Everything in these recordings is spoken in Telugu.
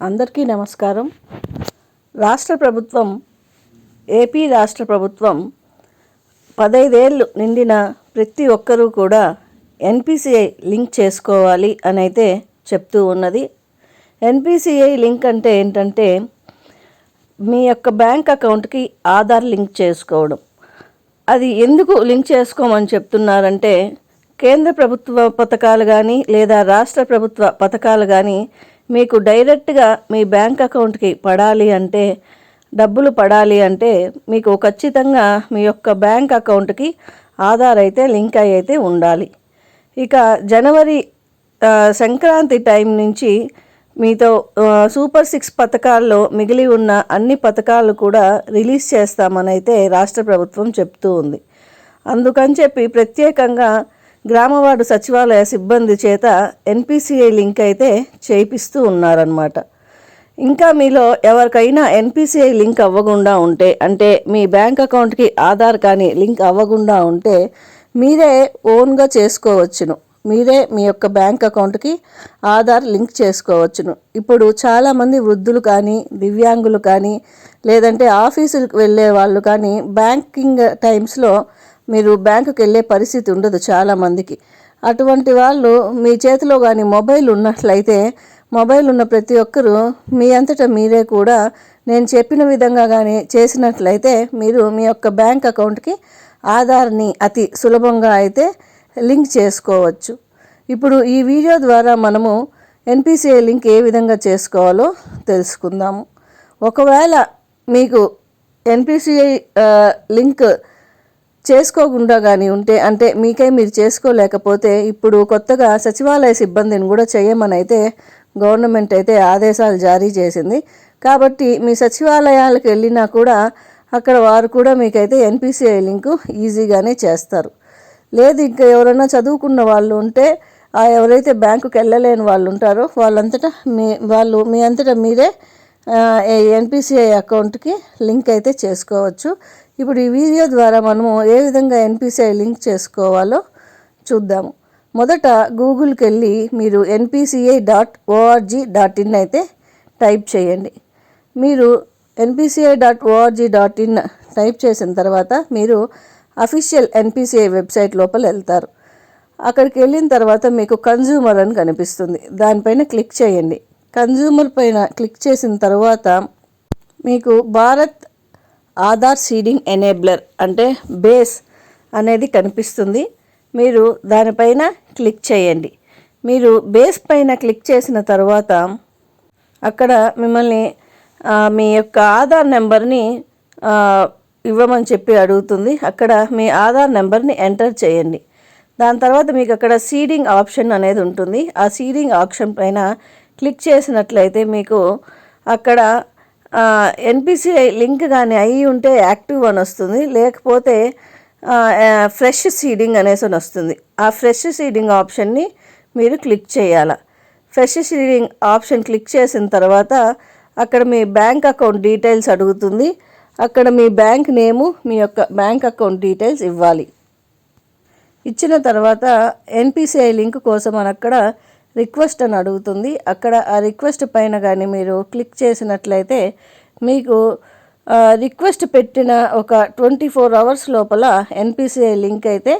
అందరికీ నమస్కారం. రాష్ట్ర ప్రభుత్వం ఏపీ రాష్ట్ర ప్రభుత్వం పదైదేళ్ళు నిండిన ప్రతి ఒక్కరూ కూడా ఎన్పిసిఐ లింక్ చేసుకోవాలి అని అయితే చెప్తూ ఉన్నది. ఎన్పిసిఐ లింక్ అంటే ఏంటంటే మీ యొక్క బ్యాంక్ అకౌంట్కి ఆధార్ లింక్ చేసుకోవడం. అది ఎందుకు లింక్ చేసుకోమని చెప్తున్నారంటే కేంద్ర ప్రభుత్వ పథకాలు కానీ లేదా రాష్ట్ర ప్రభుత్వ పథకాలు కానీ మీకు డైరెక్ట్గా మీ బ్యాంక్ అకౌంట్కి పడాలి అంటే డబ్బులు పడాలి అంటే మీకు ఖచ్చితంగా మీ యొక్క బ్యాంక్ అకౌంట్కి ఆధార్ అయితే లింక్ అయి అయితే ఉండాలి. ఇక జనవరి సంక్రాంతి టైం నుంచి మీతో సూపర్ సిక్స్ పథకాల్లో మిగిలి ఉన్న అన్ని పథకాలు కూడా రిలీజ్ చేస్తామని అయితే రాష్ట్ర ప్రభుత్వం చెప్తూ ఉంది. అందుకని చెప్పి ప్రత్యేకంగా గ్రామవార్డు సచివాలయ సిబ్బంది చేత ఎన్పిసిఐ లింక్ అయితే చేయిస్తూ ఉన్నారనమాట ఇంకా మీలో ఎవరికైనా ఎన్పిసిఐ లింక్ అవ్వకుండా ఉంటే అంటే మీ బ్యాంక్ అకౌంట్కి ఆధార్ కానీ లింక్ అవ్వకుండా ఉంటే మీరే ఓన్గా చేసుకోవచ్చును. మీరే మీ యొక్క బ్యాంక్ అకౌంట్కి ఆధార్ లింక్ చేసుకోవచ్చును. ఇప్పుడు చాలామంది వృద్ధులు కానీ దివ్యాంగులు కానీ లేదంటే ఆఫీసులకు వెళ్ళే వాళ్ళు కానీ బ్యాంకింగ్ టైమ్స్లో మీరు బ్యాంకుకి వెళ్ళే పరిస్థితి ఉండదు చాలామందికి. అటువంటి వాళ్ళు మీ చేతిలో కానీ మొబైల్ ఉన్నట్లయితే మొబైల్ ఉన్న ప్రతి ఒక్కరూ మీ అంతటా మీరే కూడా నేను చెప్పిన విధంగా కానీ చేసినట్లయితే మీరు మీ యొక్క బ్యాంక్ అకౌంట్కి ఆధార్ని అతి సులభంగా అయితే లింక్ చేసుకోవచ్చు. ఇప్పుడు ఈ వీడియో ద్వారా మనము ఎన్పిసిఐ లింక్ ఏ విధంగా చేసుకోవాలో తెలుసుకుందాము ఒకవేళ మీకు ఎన్పిసిఐ లింక్ చేసుకోకుండా కానీ ఉంటే అంటే మీకై మీరు చేసుకోలేకపోతే ఇప్పుడు కొత్తగా సచివాలయ సిబ్బందిని కూడా చేయమని అయితే గవర్నమెంట్ అయితే ఆదేశాలు జారీ చేసింది. కాబట్టి మీ సచివాలయాలకు వెళ్ళినా కూడా అక్కడ వారు కూడా మీకైతే ఎన్పిసిఐ లింకు ఈజీగానే చేస్తారు. లేదు ఇంకా ఎవరైనా చదువుకున్న వాళ్ళు ఉంటే ఎవరైతే బ్యాంకుకి వెళ్ళలేని వాళ్ళు ఉంటారో వాళ్ళంతటా మీ వాళ్ళు మీ అంతటా మీరే ఎన్పిసిఐ అకౌంట్కి లింక్ అయితే చేసుకోవచ్చు. ఇప్పుడు ఈ వీడియో ద్వారా మనము ఏ విధంగా ఎన్పిసిఐ లింక్ చేసుకోవాలో చూద్దాము. మొదట గూగుల్కి వెళ్ళి మీరు NPCI dot ORG dot in అయితే టైప్ చేయండి. మీరు NPCI dot ORG dot in type చేసిన తర్వాత మీరు అఫీషియల్ ఎన్పిసిఐ వెబ్సైట్ లోపల వెళ్తారు. అక్కడికి వెళ్ళిన తర్వాత మీకు కన్జ్యూమర్ అని కనిపిస్తుంది. దానిపైన క్లిక్ చేయండి. కన్జ్యూమర్ పైన క్లిక్ చేసిన తర్వాత మీకు భారత్ ఆధార్ సీడింగ్ ఎనేబ్లర్ అంటే బేస్ అనేది కనిపిస్తుంది. మీరు దానిపైన క్లిక్ చేయండి. మీరు బేస్ పైన క్లిక్ చేసిన తర్వాత అక్కడ మిమ్మల్ని మీ యొక్క ఆధార్ నెంబర్ని ఇవ్వమని చెప్పి అడుగుతుంది. అక్కడ మీ ఆధార్ నెంబర్ని ఎంటర్ చేయండి. దాని తర్వాత మీకు అక్కడ సీడింగ్ ఆప్షన్ అనేది ఉంటుంది. ఆ సీడింగ్ ఆప్షన్ పైన క్లిక్ చేసినట్లయితే మీకు అక్కడ ఎన్పిసిఐ లింక్ కానీ అయి ఉంటే యాక్టివ్ అని వస్తుంది. లేకపోతే ఫ్రెష్ సీడింగ్ అనేసి అని వస్తుంది. ఆ ఫ్రెష్ సీడింగ్ ఆప్షన్ని మీరు క్లిక్ చేయాలి. ఫ్రెష్ సీడింగ్ ఆప్షన్ క్లిక్ చేసిన తర్వాత అక్కడ మీ బ్యాంక్ అకౌంట్ డీటెయిల్స్ అడుగుతుంది. అక్కడ మీ బ్యాంక్ నేము మీ యొక్క బ్యాంక్ అకౌంట్ డీటెయిల్స్ ఇవ్వాలి. ఇచ్చిన తర్వాత ఎన్పిసిఐ లింక్ కోసం అని అక్కడ రిక్వెస్ట్ అని అడుగుతుంది. అక్కడ ఆ రిక్వెస్ట్ పైన కానీ మీరు క్లిక్ చేసినట్లయితే మీకు రిక్వెస్ట్ పెట్టిన ఒక ట్వంటీ ఫోర్ అవర్స్ లోపల ఎన్పిసిఐ లింక్ అయితే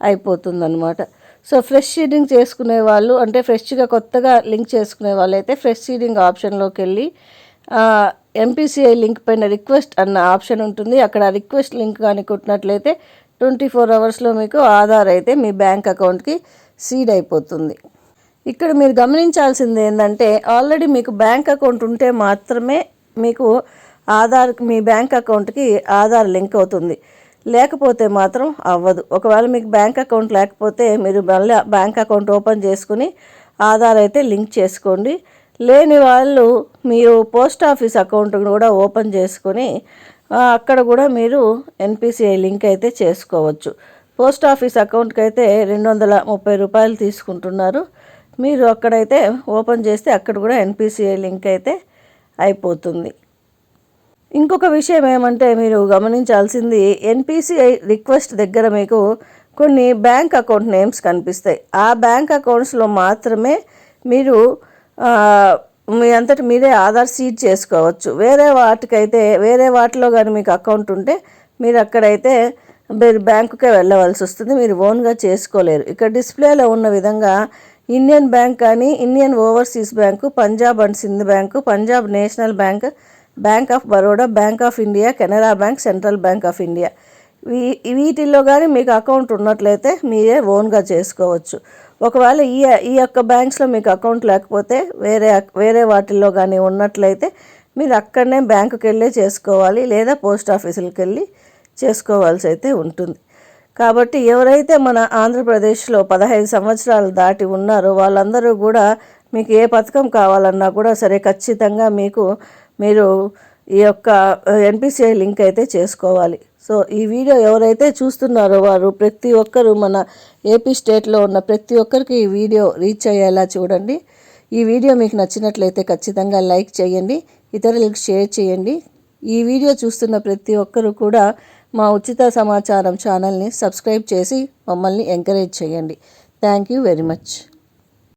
అయిపోతుందన్నమాట. సో ఫ్రెష్ సీడింగ్ చేసుకునే వాళ్ళు అంటే ఫ్రెష్గా కొత్తగా లింక్ చేసుకునే వాళ్ళు అయితే ఫ్రెష్ సీడింగ్ ఆప్షన్లోకి వెళ్ళి ఎంపీసీఐ లింక్ పైన రిక్వెస్ట్ అన్న ఆప్షన్ ఉంటుంది. అక్కడ రిక్వెస్ట్ లింక్ కానీ కొట్టినట్లయితే ట్వంటీ ఫోర్ అవర్స్లో మీకు ఆధార్ అయితే మీ బ్యాంక్ అకౌంట్కి సీడ్ అయిపోతుంది. ఇక్కడ మీరు గమనించాల్సింది ఏంటంటే ఆల్రెడీ మీకు బ్యాంక్ అకౌంట్ ఉంటే మాత్రమే మీకు ఆధార్ మీ బ్యాంక్ అకౌంట్కి ఆధార్ లింక్ అవుతుంది. లేకపోతే మాత్రం అవ్వదు. ఒకవేళ మీకు బ్యాంక్ అకౌంట్ లేకపోతే మీరు మళ్ళీ బ్యాంక్ అకౌంట్ ఓపెన్ చేసుకుని ఆధార్ అయితే లింక్ చేసుకోండి. లేని వాళ్ళు మీరు పోస్ట్ ఆఫీస్ అకౌంట్ కూడా ఓపెన్ చేసుకొని అక్కడ కూడా మీరు ఎన్పిసిఐ లింక్ అయితే చేసుకోవచ్చు. పోస్ట్ ఆఫీస్ అకౌంట్కి అయితే రెండు వందల ముప్పై రూపాయలు తీసుకుంటున్నారు. మీరు అక్కడైతే ఓపెన్ చేస్తే అక్కడ కూడా ఎన్పిసిఐ లింక్ అయితే అయిపోతుంది. ఇంకొక విషయం ఏమంటే మీరు గమనించాల్సింది ఎన్పిసిఐ రిక్వెస్ట్ దగ్గర మీకు కొన్ని బ్యాంక్ అకౌంట్ నేమ్స్ కనిపిస్తాయి. ఆ బ్యాంక్ అకౌంట్స్లో మాత్రమే మీరు మీ అంతటి మీరే ఆధార్ సీడ్ చేసుకోవచ్చు. వేరే వాటికైతే వేరే వాటిలో కానీ మీకు అకౌంట్ ఉంటే మీరు అక్కడైతే మీరు బ్యాంకుకే వెళ్ళవలసి వస్తుంది. మీరు ఓన్గా చేసుకోలేరు. ఇక్కడ డిస్ప్లేలో ఉన్న విధంగా ఇండియన్ బ్యాంక్ కానీ Indian overseas bank Punjab and Sindh bank Punjab national bank bank of Baroda bank of India Canara bank central bank of India. We వీటిల్లో కానీ మీకు అకౌంట్ ఉన్నట్లయితే మీరే ఓన్గా చేసుకోవచ్చు. ఒకవేళ ఈ ఈ యొక్క బ్యాంక్స్లో మీకు అకౌంట్ లేకపోతే వేరే వేరే వాటిల్లో కానీ ఉన్నట్లయితే మీరు అక్కడనే బ్యాంకుకి వెళ్ళి చేసుకోవాలి లేదా పోస్ట్ ఆఫీసులకు వెళ్ళి చేసుకోవాల్సి అయితే ఉంటుంది. కాబట్టి ఎవరైతే మన ఆంధ్రప్రదేశ్లో పదహైదు సంవత్సరాలు దాటి ఉన్నారో వాళ్ళందరూ కూడా మీకు ఏ పథకం కావాలన్నా కూడా సరే ఖచ్చితంగా మీకు మీరు ఈ యొక్క ఎన్పిసిఐ లింక్ అయితే చేసుకోవాలి. సో ఈ వీడియో ఎవరైతే చూస్తున్నారో వారు ప్రతి ఒక్కరూ మన ఏపీ స్టేట్లో ఉన్న ప్రతి ఒక్కరికి ఈ వీడియో రీచ్ అయ్యేలా చూడండి. ఈ వీడియో మీకు నచ్చినట్లయితే ఖచ్చితంగా లైక్ చేయండి ఇతరులకు షేర్ చేయండి. ఈ వీడియో చూస్తున్న ప్రతి ఒక్కరూ కూడా మా ఉచిత సమాచారం ఛానల్ని సబ్స్క్రైబ్ చేసి మమ్మల్ని ఎంకరేజ్ చేయండి. Thank you very much.